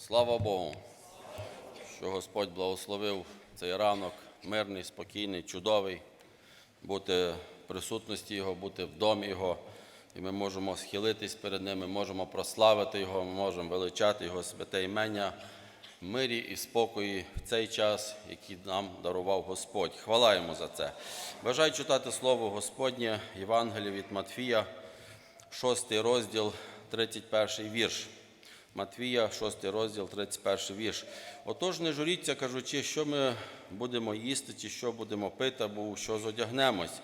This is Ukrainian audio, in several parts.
Слава Богу, що Господь благословив цей ранок мирний, спокійний, чудовий, бути в присутності Його, бути в домі Його. І ми можемо схилитись перед Ним, ми можемо прославити Його, ми можемо величати Його святе імення в мирі і спокої в цей час, який нам дарував Господь. Хвала йому за це. Бажаю читати Слово Господнє, Євангеліє від Матфія, 6 розділ, 31 вірш. Матвія, 6 розділ, 31 вірш. Отож, не журіться, кажучи, що ми будемо їсти, чи що будемо пити, або що зодягнемось.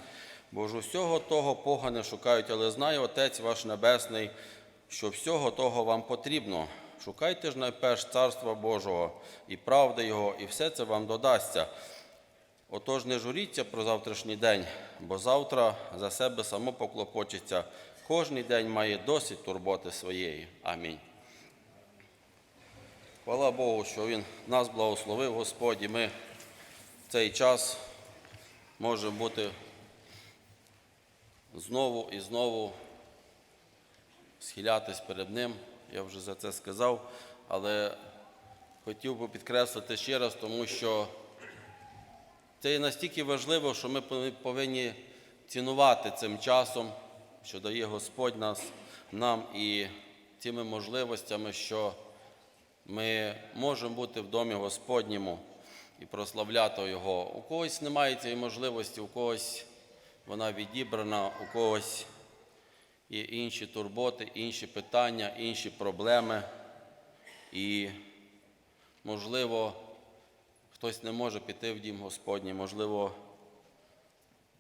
Бо ж усього того погане шукають, але знає Отець ваш Небесний, що всього того вам потрібно. Шукайте ж найперш Царства Божого і правди Його, і все це вам додасться. Отож, не журіться про завтрашній день, бо завтра за себе само поклопочеться. Кожний день має досить турботи своєї. Амінь. Хвала Богу, що Він нас благословив, Господь, і ми в цей час можемо бути знову і знову схилятись перед Ним. Я вже за це сказав, але хотів би підкреслити ще раз, тому що це є настільки важливо, що ми повинні цінувати цим часом, що дає Господь нас, нам і цими можливостями, що ми можемо бути в домі Господньому і прославляти Його. У когось немає цієї можливості, у когось вона відібрана, у когось є інші турботи, інші питання, інші проблеми. І, можливо, хтось не може піти в дім Господній, можливо,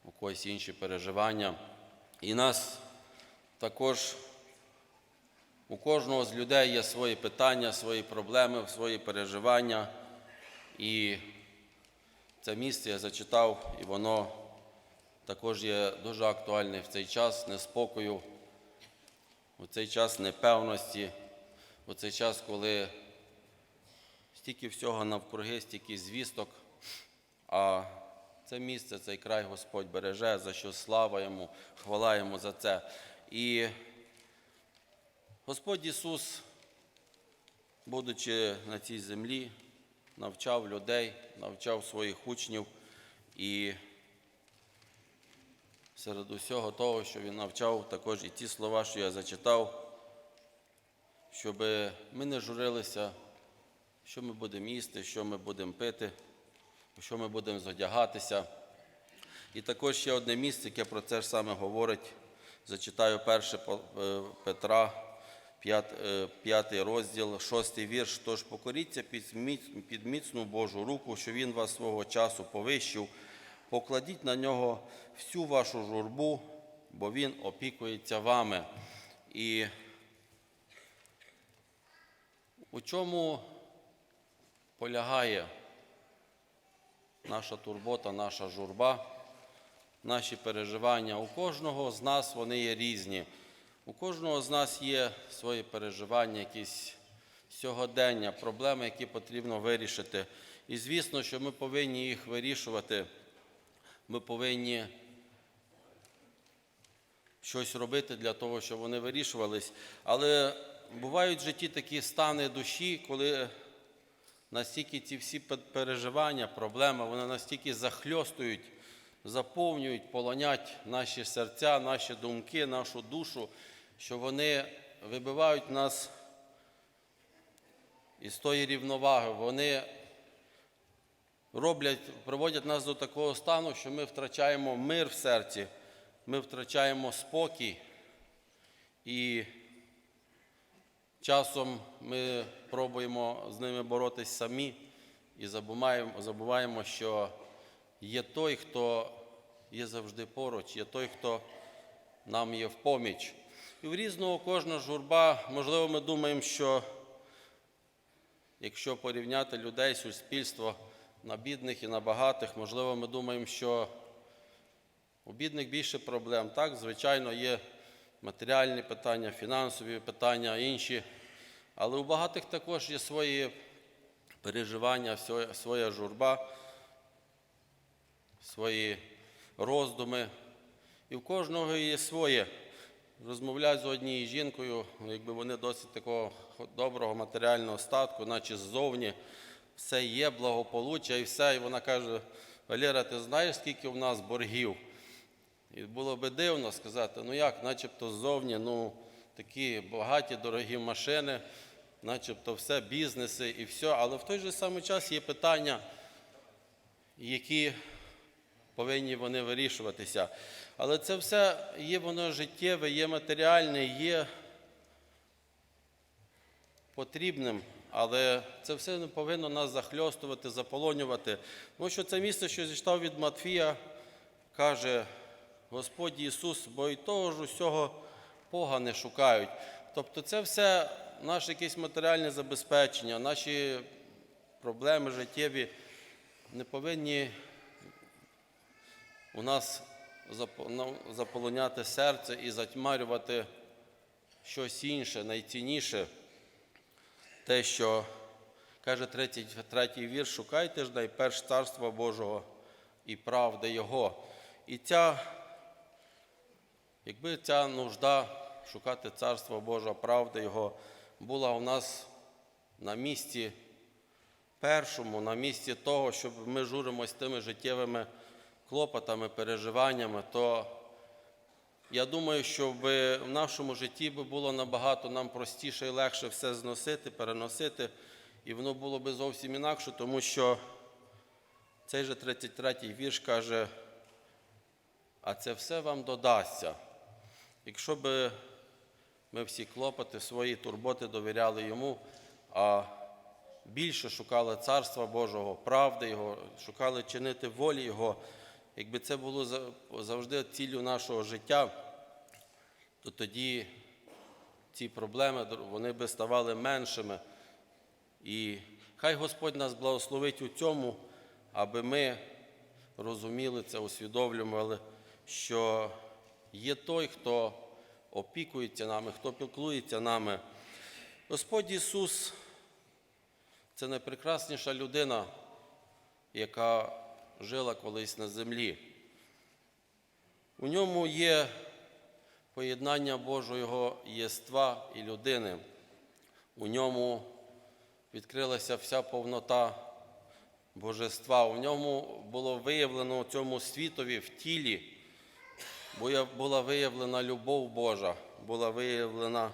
у когось інші переживання. І нас також у кожного з людей є свої питання, свої проблеми, свої переживання. І це місце я зачитав, і воно також є дуже актуальне в цей час неспокою, у цей час непевності, у цей час, коли стільки всього навкруги, стільки звісток, а це місце, цей край Господь береже, за що слава йому, хвала йому за це. І Господь Ісус, будучи на цій землі, навчав людей, навчав своїх учнів і серед усього того, що Він навчав, також і ті слова, що я зачитав, щоб ми не журилися, що ми будемо їсти, що ми будемо пити, що ми будемо зодягатися. І також ще одне місце, яке про це ж саме говорить. Зачитаю 1 Петра, 5 розділ, 6 вірш. Тож покоріться під міцну Божу руку, що Він вас свого часу повищив. Покладіть на нього всю вашу журбу, бо Він опікується вами. І у чому полягає наша турбота, наша журба? наші переживання. У кожного з нас вони є різні. У кожного з нас є свої переживання, якісь сьогодення, проблеми, які потрібно вирішити. І звісно, що ми повинні їх вирішувати. Ми повинні щось робити для того, щоб вони вирішувались. Але бувають в житті такі стани душі, коли настільки ці всі переживання, проблеми, вони настільки захльостують заповнюють, полонять наші серця, наші думки, нашу душу, що вони вибивають нас із тої рівноваги. Вони роблять, приводять нас до такого стану, що ми втрачаємо мир в серці, ми втрачаємо спокій. І часом ми пробуємо з ними боротись самі і забуваємо, забуваємо що є той, хто є завжди поруч, є той, хто нам є в поміч. І в різного кожна журба, можливо, ми думаємо, що якщо порівняти людей, суспільство на бідних і на багатих, можливо, ми думаємо, що у бідних більше проблем. Так, звичайно, є матеріальні питання, фінансові питання, інші. Але у багатих також є свої переживання, своя журба свої роздуми, і в кожного є своє. Розмовляю з однією жінкою, якби вони досить такого доброго матеріального статку, наче ззовні все є, благополуччя і все. І вона каже: Валера, ти знаєш, скільки в нас боргів? І було би дивно сказати, ну як, начебто ззовні, ну такі багаті, дорогі машини, начебто все, бізнеси і все. Але в той же самий час є питання, які повинні вони вирішуватися. Але це все є воно життєве, є матеріальне, є потрібним, але це все не повинно нас захльостувати, заполонювати. Тому що це місце, що зіштав від Матфія, каже Господь Ісус, бо і того ж усього Бога не шукають. Тобто це все наше якесь матеріальне забезпечення, наші проблеми життєві не повинні у нас ну, заполоняти серце і затьмарювати щось інше, найцінніше, те, що каже третій, третій вірш, шукайте ж найперш царства Божого і правди Його. І ця, якби ця нужда шукати царства Божого, правди Його, була у нас на місці першому, на місці того, щоб ми журимось тими життєвими клопотами, переживаннями, то я думаю, що в нашому житті би було набагато нам простіше і легше все зносити, переносити, і воно було би зовсім інакше, тому що цей же 33-й вірш каже, а це все вам додасться. Якщо би ми всі клопоти, свої турботи довіряли йому, а більше шукали Царства Божого, правди Його, шукали чинити волі Його, якби це було завжди ціллю нашого життя, то тоді ці проблеми вони би ставали меншими. І хай Господь нас благословить у цьому, аби ми розуміли це, усвідомлювали, що є той, хто опікується нами, хто піклується нами. Господь Ісус це найпрекрасніша людина, яка жила колись на землі. У ньому є поєднання Божого єства і людини. У ньому відкрилася вся повнота божества. У ньому було виявлено у цьому світові в тілі, бо була виявлена любов Божа, була виявлена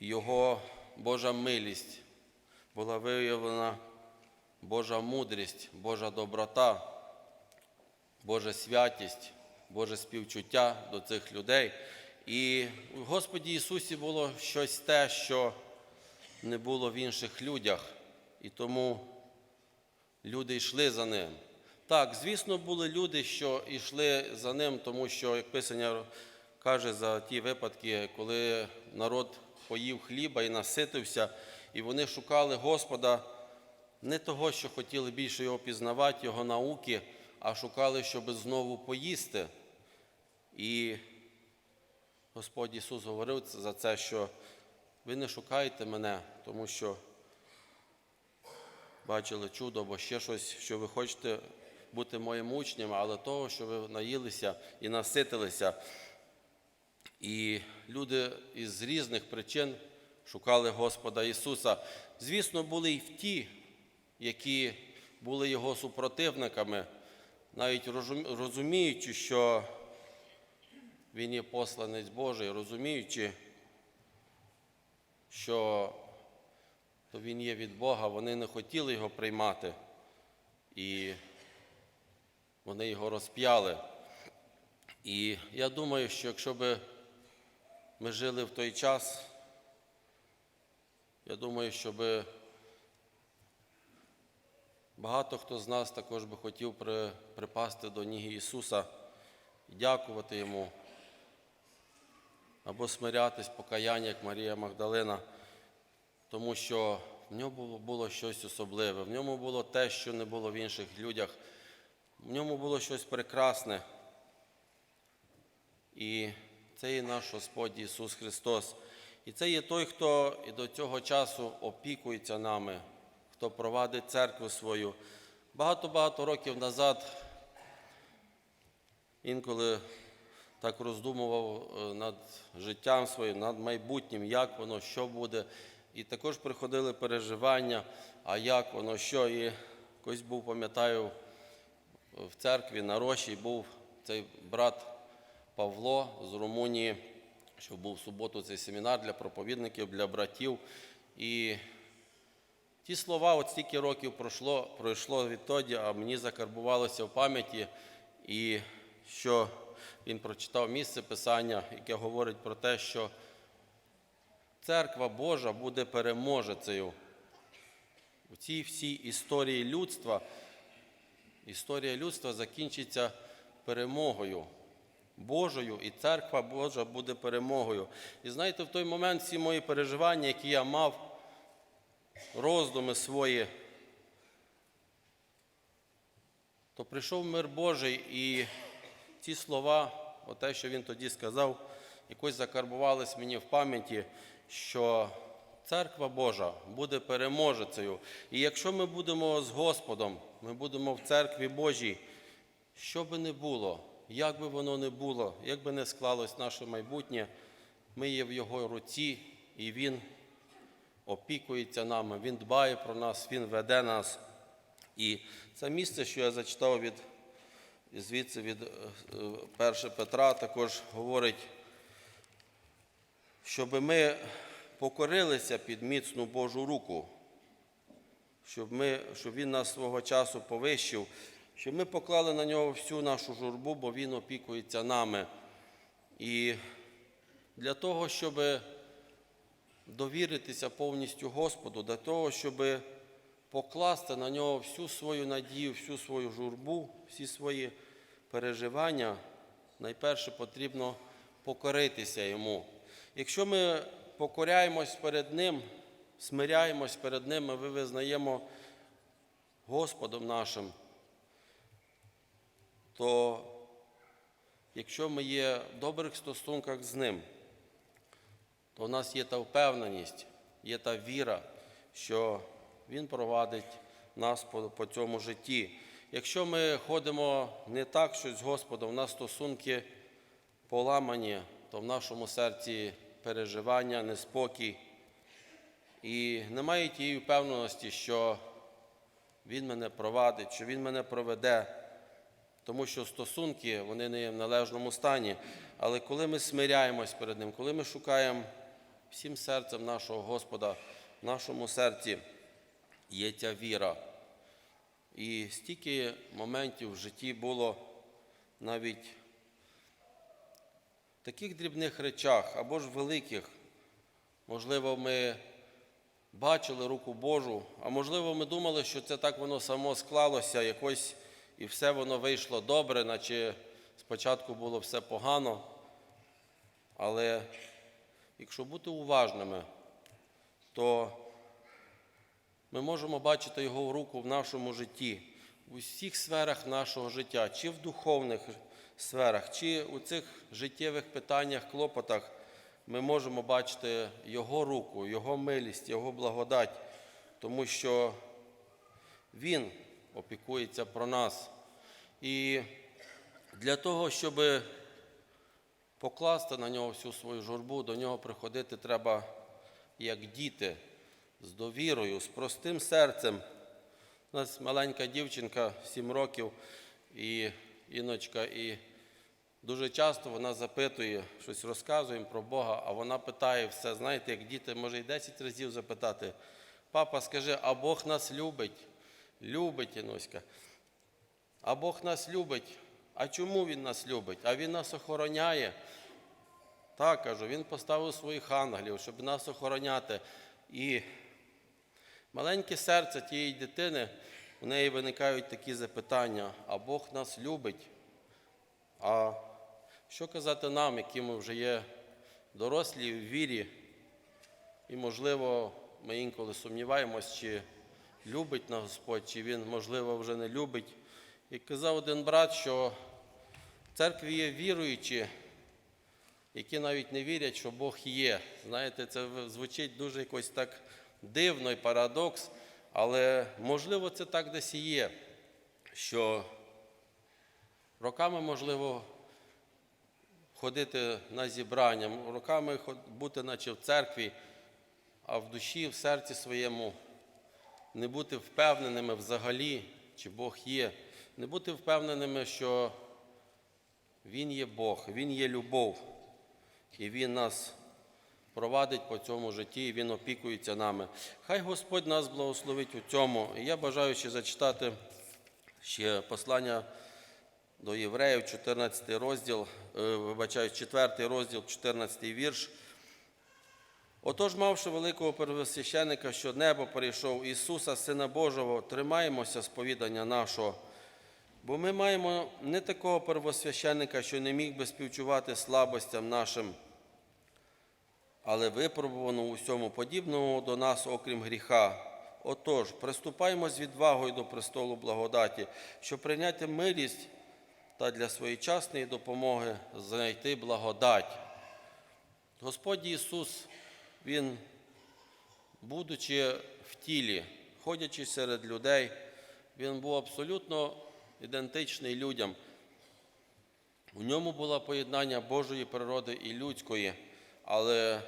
Його Божа милість, була виявлена Божа мудрість, Божа доброта, Божа святість, Боже співчуття до цих людей. І в Господі Ісусі було щось те, що не було в інших людях, і тому люди йшли за ним. Так, звісно, були люди, що йшли за ним, тому що, як Писання каже за ті випадки, коли народ поїв хліба і наситився, і вони шукали Господа не того, що хотіли більше його пізнавати, його науки, а шукали, щоб знову поїсти. І Господь Ісус говорив за це, що ви не шукаєте мене, тому що бачили чудо або ще щось, що ви хочете бути моїм учнем, але того, що ви наїлися і наситилися. І люди із різних причин шукали Господа Ісуса. Звісно, були й в ті, які були його супротивниками, навіть розуміючи, що він є посланець Божий, розуміючи, що то він є від Бога, вони не хотіли його приймати, і вони його розп'яли. І я думаю, що якщо би ми жили в той час, я думаю, що би багато хто з нас також би хотів при, припасти до ніг Ісуса і дякувати Йому, або смирятись покаяння, як Марія Магдалина, тому що в ньому було, було щось особливе, в ньому було те, що не було в інших людях, в ньому було щось прекрасне. І це є наш Господь Ісус Христос. І це є той, хто і до цього часу опікується нами, хто провадить церкву свою. Багато-багато років назад, інколи так роздумував е, над життям своїм, над майбутнім, як воно, що буде. І також приходили переживання, а як воно, що. І якось був, пам'ятаю, в церкві на Роші був цей брат Павло з Румунії, що був в суботу цей семінар для проповідників, для братів. І ті слова, от стільки років пройшло, пройшло відтоді, а мені закарбувалося в пам'яті, і що він прочитав місце Писання, яке говорить про те, що церква Божа буде переможецею. У цій всій історії людства історія людства закінчиться перемогою Божою, і церква Божа буде перемогою. І знаєте, в той момент всі мої переживання, які я мав, роздуми свої, то прийшов мир Божий, і ці слова, те, що він тоді сказав, якось закарбувались мені в пам'яті, що церква Божа буде переможецею. І якщо ми будемо з Господом, ми будемо в церкві Божій, що би не було, як би воно не було, як би не склалось наше майбутнє, ми є в Його руці, і Він опікується нами, Він дбає про нас, Він веде нас. І це місце, що я зачитав від звідси від 1 Петра, також говорить, щоб ми покорилися під міцну Божу руку, щоб, ми, щоб Він нас свого часу повищив, щоб ми поклали на нього всю нашу журбу, бо Він опікується нами. І для того, щоб довіритися повністю Господу, для того, щоб покласти на нього всю свою надію, всю свою журбу, всі свої переживання, найперше потрібно покоритися йому. Якщо ми покоряємось перед Ним, смиряємось перед Ним, ми визнаємо Господом нашим, то якщо ми є в добрих стосунках з Ним, то в нас є та впевненість, є та віра, що Він провадить нас по, по цьому житті. Якщо ми ходимо не так, що з Господом, у нас стосунки поламані, то в нашому серці переживання, неспокій. І немає тієї впевненості, що Він мене провадить, що Він мене проведе, тому що стосунки вони не є в належному стані. Але коли ми смиряємось перед Ним, коли ми шукаємо всім серцем нашого Господа, в нашому серці є ця віра. І стільки моментів в житті було навіть в таких дрібних речах або ж великих. Можливо, ми бачили руку Божу, а можливо, ми думали, що це так воно само склалося, якось і все воно вийшло добре, наче спочатку було все погано. Але якщо бути уважними, то ми можемо бачити Його руку в нашому житті, в усіх сферах нашого життя, чи в духовних сферах, чи у цих життєвих питаннях, клопотах, ми можемо бачити Його руку, Його милість, Його благодать, тому що Він опікується про нас. І для того, щоб покласти на нього всю свою журбу, до нього приходити треба як діти з довірою, з простим серцем. У нас маленька дівчинка, 7 років, і іночка, і дуже часто вона запитує, щось розказуємо про Бога, а вона питає все, знаєте, як діти, може й 10 разів запитати. Папа, скажи, а Бог нас любить? Любить, Іноська. А Бог нас любить. А чому Він нас любить? А Він нас охороняє. Так кажу, він поставив своїх ангелів, щоб нас охороняти. І маленьке серце тієї дитини, у неї виникають такі запитання, а Бог нас любить. А що казати нам, які ми вже є дорослі в вірі, і, можливо, ми інколи сумніваємось, чи любить нас Господь, чи Він, можливо, вже не любить. І казав один брат, що церкві є віруючі, які навіть не вірять, що Бог є. Знаєте, це звучить дуже якось так дивно і парадокс, але можливо це так десь і є, що роками, можливо, ходити на зібрання, роками бути наче в церкві, а в душі, в серці своєму не бути впевненими взагалі, чи Бог є, не бути впевненими, що Він є Бог, Він є любов, і Він нас провадить по цьому житті, і Він опікується нами. Хай Господь нас благословить у цьому. І я бажаю ще зачитати ще послання до євреїв, 14 розділ, е, вибачаю, 4 розділ, 14 вірш. Отож, мавши великого первосвященика, що небо перейшов Ісуса, Сина Божого, тримаємося сповідання нашого. Бо ми маємо не такого первосвященика, що не міг би співчувати слабостям нашим, але випробувано у всьому подібного до нас, окрім гріха. Отож, приступаємо з відвагою до престолу благодаті, щоб прийняти милість та для своєчасної допомоги знайти благодать. Господь Ісус, Він, будучи в тілі, ходячи серед людей, Він був абсолютно ідентичний людям. У ньому було поєднання Божої природи і людської, але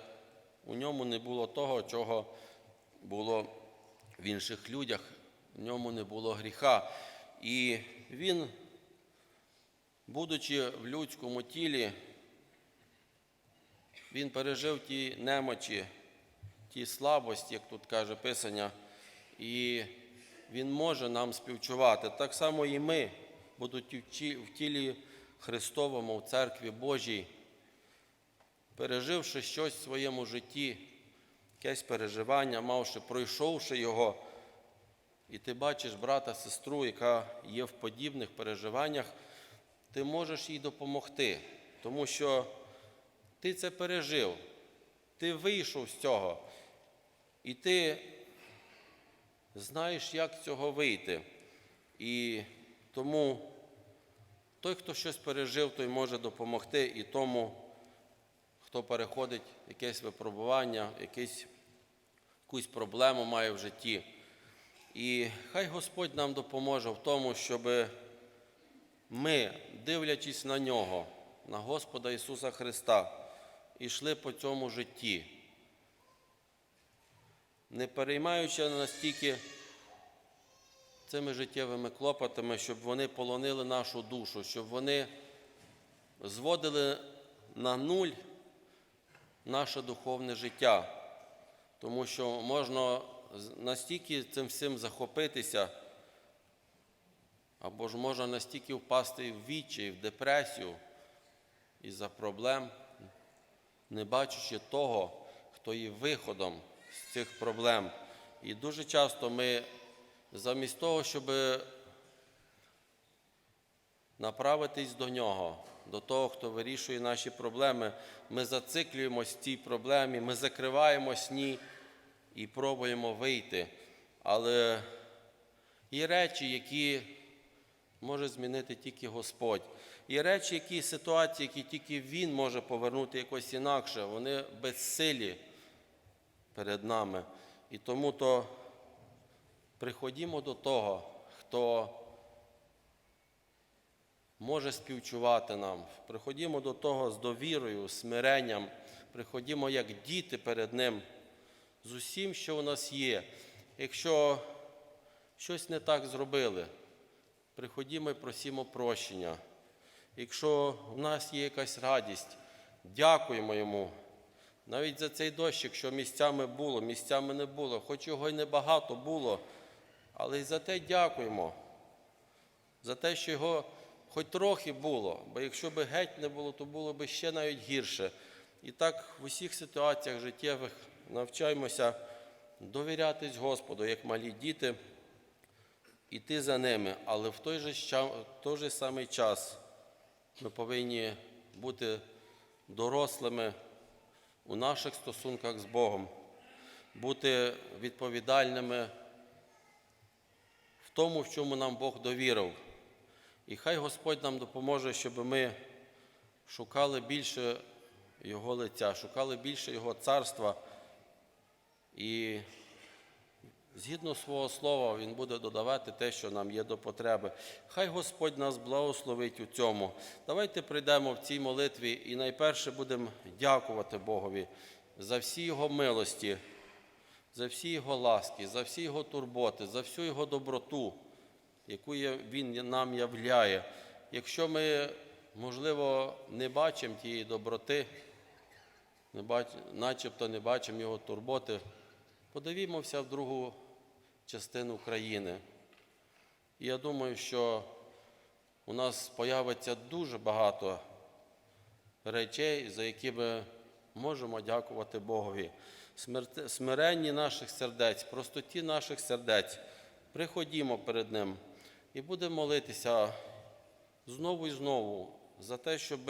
у ньому не було того, чого було в інших людях. В ньому не було гріха. І він, будучи в людському тілі, він пережив ті немочі, ті слабості, як тут каже Писання, і він може нам співчувати. Так само і ми, будуть в в тілі Христовому, в церкві Божій, переживши щось в своєму житті, якесь переживання, мавши, пройшовши його, і ти бачиш брата, сестру, яка є в подібних переживаннях, ти можеш їй допомогти, тому що ти це пережив, ти вийшов з цього, і ти знаєш, як з цього вийти. І тому той, хто щось пережив, той може допомогти і тому, хто переходить якесь випробування, якусь проблему має в житті. І хай Господь нам допоможе в тому, щоб ми, дивлячись на нього, на Господа Ісуса Христа, йшли по цьому житті, не переймаючи настільки цими життєвими клопотами, щоб вони полонили нашу душу, щоб вони зводили на нуль наше духовне життя. Тому що можна настільки цим всім захопитися, або ж можна настільки впасти в відчай, в депресію із-за проблем, не бачачи того, хто є виходом з цих проблем. І дуже часто ми замість того, щоб направитись до нього, до того, хто вирішує наші проблеми, ми зациклюємось в цій проблемі, ми закриваємось ній і пробуємо вийти. Але є речі, які може змінити тільки Господь. Є речі, які ситуації, які тільки Він може повернути якось інакше, вони безсилі перед нами. І тому то приходімо до того, хто може співчувати нам. Приходімо до того з довірою, смиренням, приходімо як діти перед Ним з усім, що у нас є. Якщо щось не так зробили, приходімо і просімо прощення. Якщо в нас є якась радість, дякуємо йому. Навіть за цей дощ, якщо місцями було, місцями не було, хоч його й небагато було, але й за те дякуємо. За те, що його хоч трохи було, бо якщо б геть не було, то було б ще навіть гірше. І так в усіх ситуаціях життєвих навчаємося довірятись Господу, як малі діти, іти за ними. Але в той же, в той же самий час ми повинні бути дорослими у наших стосунках з Богом, бути відповідальними в тому, в чому нам Бог довірив. І хай Господь нам допоможе, щоб ми шукали більше Його лиця, шукали більше Його царства і Згідно свого слова, Він буде додавати те, що нам є до потреби. Хай Господь нас благословить у цьому. Давайте прийдемо в цій молитві і найперше будемо дякувати Богові за всі Його милості, за всі Його ласки, за всі Його турботи, за всю Його доброту, яку Він нам являє. Якщо ми, можливо, не бачимо тієї доброти, начебто не бачимо його турботи, подивімося в другу частину країни. І я думаю, що у нас появиться дуже багато речей, за які ми можемо дякувати Богові. Смиренні наших сердець, простоті наших сердець. Приходімо перед Ним і будемо молитися знову і знову за те, щоб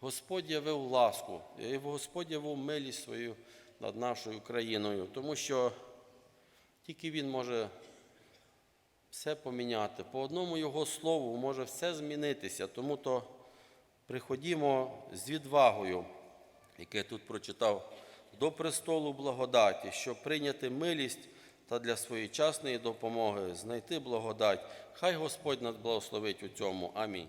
Господь явив ласку, і Господь явив милість свою над нашою країною, тому що тільки Він може все поміняти. По одному Його слову може все змінитися. Тому то приходімо з відвагою, яке я тут прочитав, до престолу благодаті, щоб прийняти милість та для своєчасної допомоги знайти благодать. Хай Господь нас благословить у цьому. Амінь.